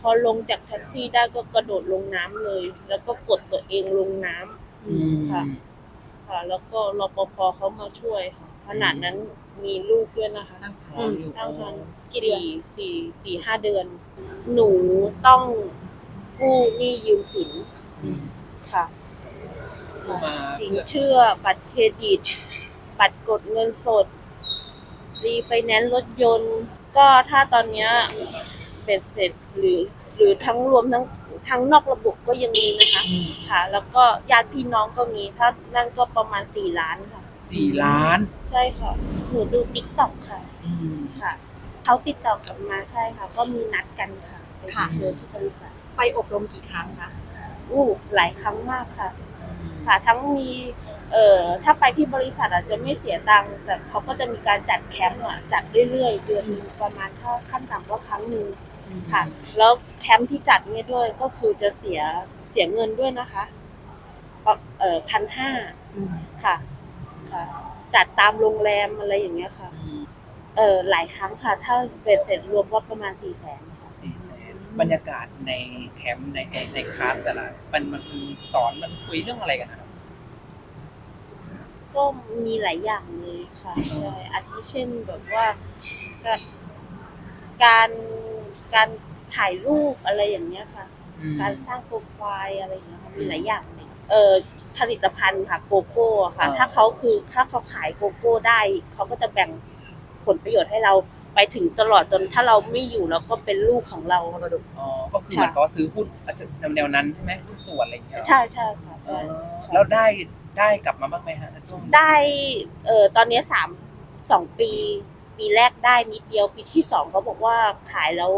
พอลงจากแท็กซี่ได้ก็กระโดดลงน้ำเลย แล้วก็กดตัวเองลงน้ำอืม ค่ะ ค่ะ แล้วก็รปภเขามาช่วยค่ะขนาดนั้นมีลูกด้วยนะคะ ตั้งท้องอยู่ตั้งคันสี่สี่สี่ห้าเดือน หนูต้องกู้หนี้ยืมสินอืม ค่ะ กู้มาสินเพื่อเชื่อบัตรเครดิต บัตรกดเงินสด รีไฟแนนซ์รถยนต์ ก็ถ้าตอนเนี้ย เป็นเสร็จหรือหรือทั้งรวมทั้งทั้งนอกระบบก็ยังมีนะคะอืมค่ะ แล้วก็ญาติพี่น้องก็มีถ้านั่นก็ประมาณสี่ล้านค่ะสี่ล้าน ใช่ค่ะหนูดูติ๊กต็อกค่ะอืมค่ะเขาติดต่อกลับมาใช่ค่ะ ก็มีนัดกันค่ะไปค่ะเชิญที่บริษัทไปอบรมกี่ครั้งคะอู้หลายครั้งมากค่ะ ค่ะทั้งมีเอ่อถ้าไปที่บริษัทอาจจะไม่เสียตังค์แต่เขาก็จะมีการจัดแคมป์อะจัดเรื่อยๆเดือนหนึ่งประมาณถ้าขั้นต่ำก็ครั้งหนึ่ง ค่ะ แล้วแคมป์ที่จัดเนี่ยด้วยก็คือจะเสียเสียเงินด้วยนะคะเอ่อพันห้าค่ะค่ะ จัดตามโรงแรมอะไรอย่างเงี้ยค่ะอืมเออหลายครั้งค่ะ ถ้าเบ็ดเสร็จรวมก็ประมาณสี่แสนค่ะสี่แสนบรรยากาศในแคมป์ในในในคลาสแต่ละมันมันสอนมันคุยเรื่องอะไรกันนะครับก็มีหลายอย่างเลยค่ะใช่อาทิเช่นแบบว่าก็การ การถ่ายรูปอะไรอย่างเงี้ยค่ะ อืมการสร้างโปรไฟล์อะไรอย่างเงี้ยค่ะมีหลายอย่างเลยเออผลิตภัณฑ์ค่ะโกโก้อะค่ะ อ่า ถ้าเขาคือถ้าเขาขายโกโก้ได้ เขาก็จะแบ่งผลประโยชน์ให้เราไปถึงตลอดจนถ้าเราไม่อยู่แล้วก็เป็นลูกของเรา อ๋อก็คือเหมือนเขาซื้อหุ้นอาจจะแนวๆนั้นใช่ไหมหุ้นส่วนอะไรอย่างเงี้ยเหรอใช่ใช่ค่ะอ๋ใช่อแล้วได้ได้กลับมาบ้างไหมฮะในช่วงได้เออตอนเนี้ยสามสองปี ปีแรกได้นิดเดียวปีที่สองเขาบอกว่าขายแล้ว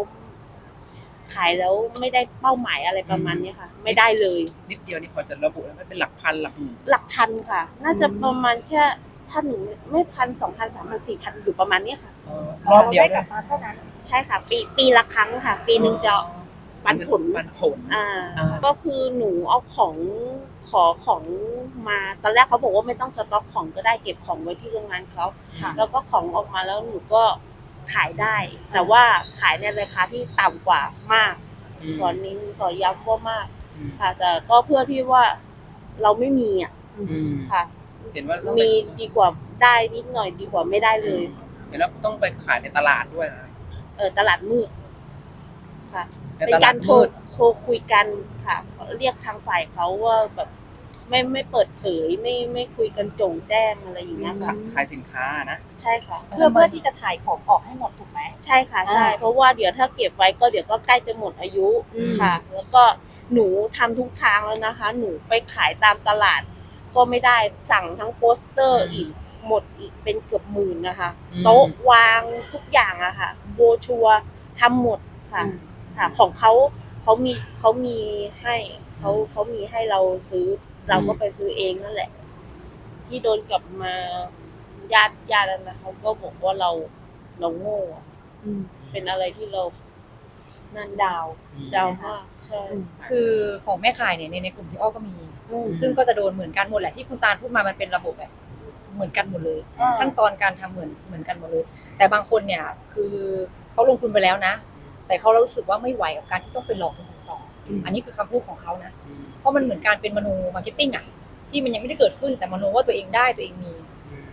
ขายแล้วไม่ได้เป้าหมายอะไรประมาณเนี้ยค่ะ ไม่ได้เลย นิดเดียวนี่พอจะระบุได้ไหมเป็นหลักพันหลักหมื่นหลักพันค่ะ น่าจะประมาณแค่ถ้าหนูไม่พันสองพันสามพันสี่พันอยู่ประมาณเนี้ยค่ะเออรอบเดียวได้กด้ลัวยบมาเท่านั้น ใช่ค่ะ ปีปีละครั้งค่ะ ปีหนึ่งจะ ปันผลปันผลอ่าอ่าก็คือหนูเอาของขอของมาตอนแรกเขาบอกว่าไม่ต้องสต็อกของก็ได้เก็บของไว้ที่โรงงานเขาค่ะแล้วก็ของออกมาแล้วหนูก็ขายได้ แต่ว่าขายในราคาที่ต่ำกว่ามากอืมตอนนี้ต่อย้ำก็มากอืมค่ะ แต่ก็เพื่อที่ว่าเราไม่มีอะอืมค่ะ เห็นว่าต้องไปมีดีกว่าได้นิดหน่อยดีกว่าไม่ได้เลยเห็นแล้วต้องไปขายในตลาดด้วยนะเออตลาดมืดค่ะใน เป็นตลากาดรโทรมืดโทรคุยกันค่ะเรียกทางฝ่ายเขาว่าแบบไม่ไม่เปิดเผยไม่ไม่คุยกันโจงแจ้งอะไรอย่างเงี้ยค่ะขายสินค้านะใช่ค่ะ เพื่อเพื่อที่จะถ่ายของออกให้หมดถูกไหมใช่ค่ะใช่อ่าเพราะว่าเดี๋ยวถ้าเก็บไว้ก็เดี๋ยวก็ใกล้จะหมดอายุอืมค่ะ แล้วก็หนูทำทุกทางแล้วนะคะ หนูไปขายตามตลาด ก็ไม่ได้สั่งทั้งโปสเตอร์อืมอีกหมดอีกเป็นเกือบหมื่นนะคะอืมโต๊ะวางทุกอย่างอะค่ะโบรชัวร์ทำหมดค่ะ ค่ะของเขาเขามีเขามีให้เขาเขามีให้เราซื้อ เราก็ไปซื้อเองนั่นแหละ ที่โดนกลับมาญาติญาตินะเขาก็บอกว่าเราเราโง่อะเป็นอะไรที่เรานั่นดาวอืมดาวมากใช่คือของแม่ขายเนี่ยในในกลุ่มที่อ้อก็มีอืมซึ่งก็จะโดนเหมือนกันหมดแหละที่คุณตาลพูดมามันเป็นระบบแบบเหมือนกันหมดเลยอ่าขั้นตอนการทำเหมือนเหมือนกันหมดเลย แต่บางคนเนี่ย คือเขาลงทุนไปแล้วนะ แต่เขารู้สึกว่าไม่ไหวกับการที่ต้องไปหลอกคนอื่นต่ออม อันนี้คือคำพูดของเขานะอืมเพราะมันเหมือนการเป็นมโนมาร์เก็ตติ้งอะที่มันยังไม่ได้เกิดขึ้นแต่มโนว่าตัวเองได้ตัวเองมี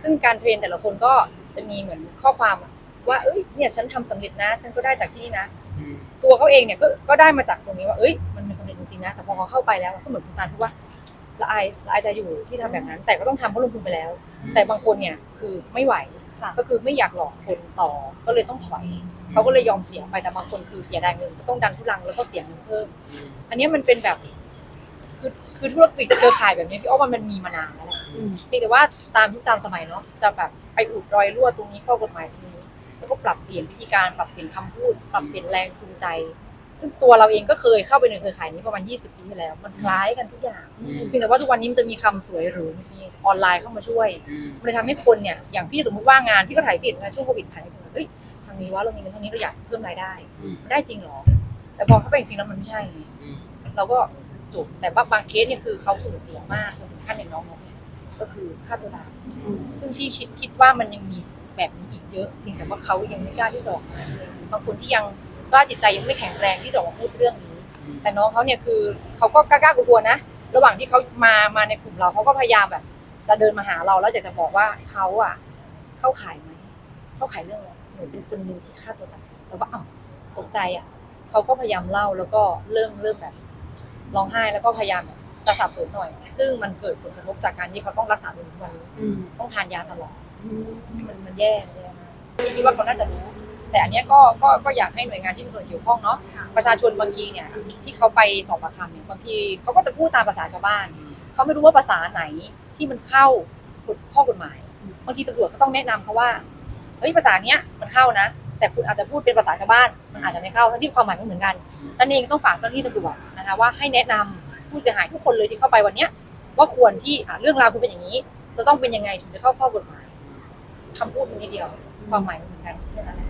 ซึ่งการเทรนแต่ละคนก็จะมีเหมือนข้อความอะว่าเอ้ยเนี่ยฉันทำสำเร็จนะ ฉันก็ได้จากที่นี่นะอืมตัวเขาเองเนี่ยก็ก็ได้มาจากตรงนี้ว่าเอ้ยมันเป็นสำเร็จจริงๆนะแต่พอเขาเข้าไปแล้วก็เหมือนคุณตาลพูดว่าละอายละอายใจอยู่ที่ทำแบบนั้น แต่ก็ต้องทำเพราะลงทุนไปแล้ว แต่บางคนเนี่ยคือไม่ไหวค่ะ ก็คือไม่อยากหลอกคนต่อก็เลยต้องถอย เขาก็เลยยอมเสียไปแต่บางคนคือเสียดายเงินก็ต้องดันทุลังแล้วก็เสียเงินเพิ่มอืมอันนี้มันเป็นแบบ คือคือธุรกิจเครือข่ายแบบนี้พี่อ้อว่ามันมีมานานแล้วแหละเพียงแต่ว่าตามที่ตามสมัยเนาะจะแบบไปอุดรอยรั่วตรงนี้ข้อกฎหมายตรงนี้ แล้วก็ปรับเปลี่ยนวิธีการปรับเปลี่ยนคำพูด ปรับเปลี่ยนแรงจูงใจ ซึ่งตัวเราเองก็เคยเข้าไปในเครือข่ายนี้ประมาณ 20 ปีที่แล้ว มันคล้ายกันทุกอย่างอืมเพียงแต่ว่าทุกวันนี้มันจะมีคำสวยหรูมันจะมีออนไลน์เข้ามาช่วยอืมมันเลยทำให้คนเนี่ยอย่างพี่สมมติว่างานพี่ก็ถ่ายฟีดงานช่วงโควิดขายถึงเฮ้ยทางนี้ว่าเรามีเงินเท่านี้เราอยากเพิ่มรายได้อืมได้จริงเหรอ แต่พอเข้าไปจริงๆแล้วมันไม่ใช่ไงอืมเราก็จบแต่ว่าบางเคสเนี่ยคือเขาสูญเสียมากจนถึงขั้นอย่างน้องๆเนี่ยก็คือฆ่าตัวตายซึ่งพี่คิดคิดว่ามันยังมีแบบนี้อีกเยอะเพียงแต่ว่าเขายังไม่กล้าที่จะออกมาเลยบางคนที่ยัง สภาพจิตใจยังไม่แข็งแรงที่จะออกมาพูดเรื่องนี้ แต่น้องเขาเนี่ยคือเขาก็กล้าๆกลัวๆนะ ระหว่างที่เขามามาในกลุ่มเราเขาก็พยายามแบบ จะเดินมาหาเราแล้วอยากจะบอกว่าเขาอะเข้าขายไหมเข้าขายเรื่องอะไรหนูเป็นคนหนึ่งที่ฆ่าตัวตายแล้วก็อ้าวตกใจอะเขาก็พยายามเล่าแล้วก็เริ่มเริ่มแบบร้องไห้แล้วก็พยายามแบบจะสับสนหน่อย ซึ่งมันเกิดผลกระทบจากการที่เขาต้องรักษาตัวทุกวันนี้อืมต้องทานยาตลอดอืมมันมันแย่มันแย่มากพี่คิดว่าเขาน่าจะรู้ แต่อันเนี้ยก็ก็ก็อยากให้หน่วยงานที่มีส่วนเกี่ยวข้องเนาะประชาชนบางทีเนี่ยที่เขาไปสอบปากคำเนี่ยบางทีเขาก็จะพูดตามภาษาชาวบ้านเขาไม่รู้ว่าภาษาไหนที่มันเข้ากฎข้อกฎหมายบางทีตำรวจก็ต้องแนะนำเขาว่าเฮ้ยภาษาเนี้ยมันเข้านะ แต่คุณอาจจะพูดเป็นภาษาชาวบ้านมันอาจจะไม่เข้าทั้งที่ความหมายไม่เหมือนกันฉะนันเองก็ต้องฝากเจ้าหน้าที่ตำรวจนะคะว่าให้แนะนำผู้เสียหายทุกคนเลยที่เข้าไปวันเนี้ยว่าควรที่อะเรื่องราวคุณเป็นอย่างนี้ จะต้องเป็นยังไงถึงจะเข้าข้อกฎหมายคำพูดมันนิดเดียวความหมายมันเหมือนกันแค่นั้นแหละ